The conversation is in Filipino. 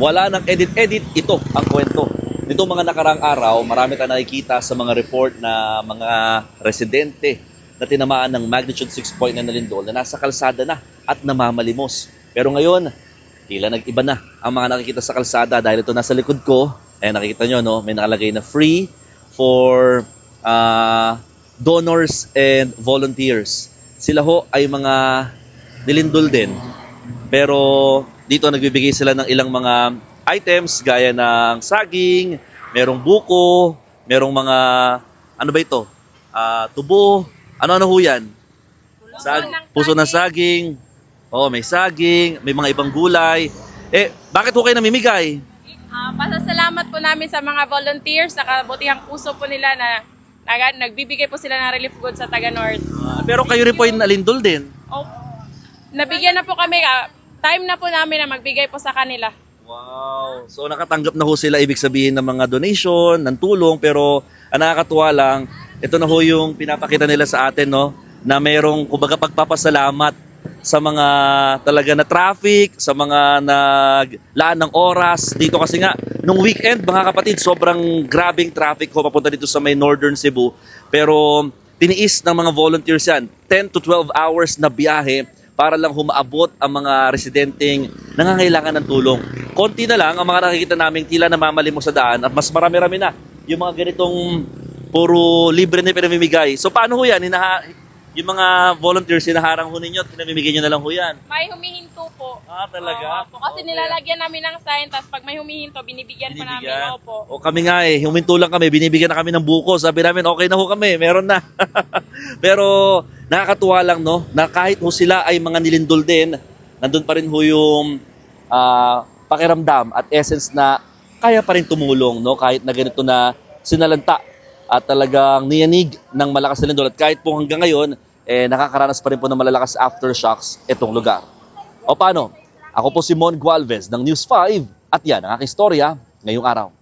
Wala nang edit-edit, ito ang kwento. Dito mga nakarang araw, marami tayong nakikita sa mga report na mga residente na tinamaan ng magnitude 6.9 na lindol na nasa kalsada na at namamalimos. Pero ngayon, tila nag-iba na ang mga nakikita sa kalsada dahil ito nasa likod ko. Eh nakikita nyo, no? may nakalagay na free for ah, donors and volunteers. Sila ho ay mga nilindol din. Pero dito nagbibigay sila ng ilang mga items gaya ng saging, merong buko, merong mga ano ba ito? Ah, tubo. Ano-ano ho yan? Sag- puso ng saging. Oh, may saging, may mga ibang gulay. Eh, bakit ho kayo namimigay? Ah, pasasalamat po namin sa mga volunteers sa kabutihang puso po nila na nag- nagbibigay po sila ng relief goods sa Taga North. Ah, pero kayo rin po yung nalindol din. Nabigyan na po kami, ah, time na po namin na magbigay po sa kanila. Wow. So nakatanggap na ho sila ibig sabihin ng mga donation, ng tulong pero ang nakakatuwa lang, ito na ho yung pinapakita nila sa atin no na mayroong kumbaga pagpapasalamat sa mga talaga na traffic, sa mga naglaan ng oras dito kasi nga nung weekend mga kapatid sobrang grabing traffic ho papunta dito sa may Northern Cebu pero tiniis ng mga volunteers yan 10 to 12 hours na biyahe para lang humaabot ang mga residenteng nangangailangan ng tulong. Konti na lang ang mga nakikita namin tila namamalimos sa daan at mas marami-rami na yung mga ganitong puro libre na pinamimigay. So paano ho yan? Hinaha, yung mga volunteers, hinaharang ho ninyo at pinamimigay nyo na lang ho yan. May humihinto po. Ah, talaga? Opo, kasi Okay. nilalagyan namin ng sign, tapos pag may humihinto, binibigyan, po namin. Binibigyan. Opo. O kami nga eh, huminto lang kami, binibigyan na kami ng buko. Sabi namin, okay na ho kami, meron na. Pero nakakatuwa lang no, na kahit ho sila ay mga nilindol din, nandun pa rin ho yung ah, pakiramdam at essence na kaya pa rin tumulong no, kahit na ganito na sinalanta at talagang niyanig ng malakas na lindol. At kahit po hanggang ngayon, eh, nakakaranas pa rin po ng malalakas aftershocks itong lugar. O paano? Ako po si Mon Gualvez ng News 5 at yan ang aking istorya ngayong araw.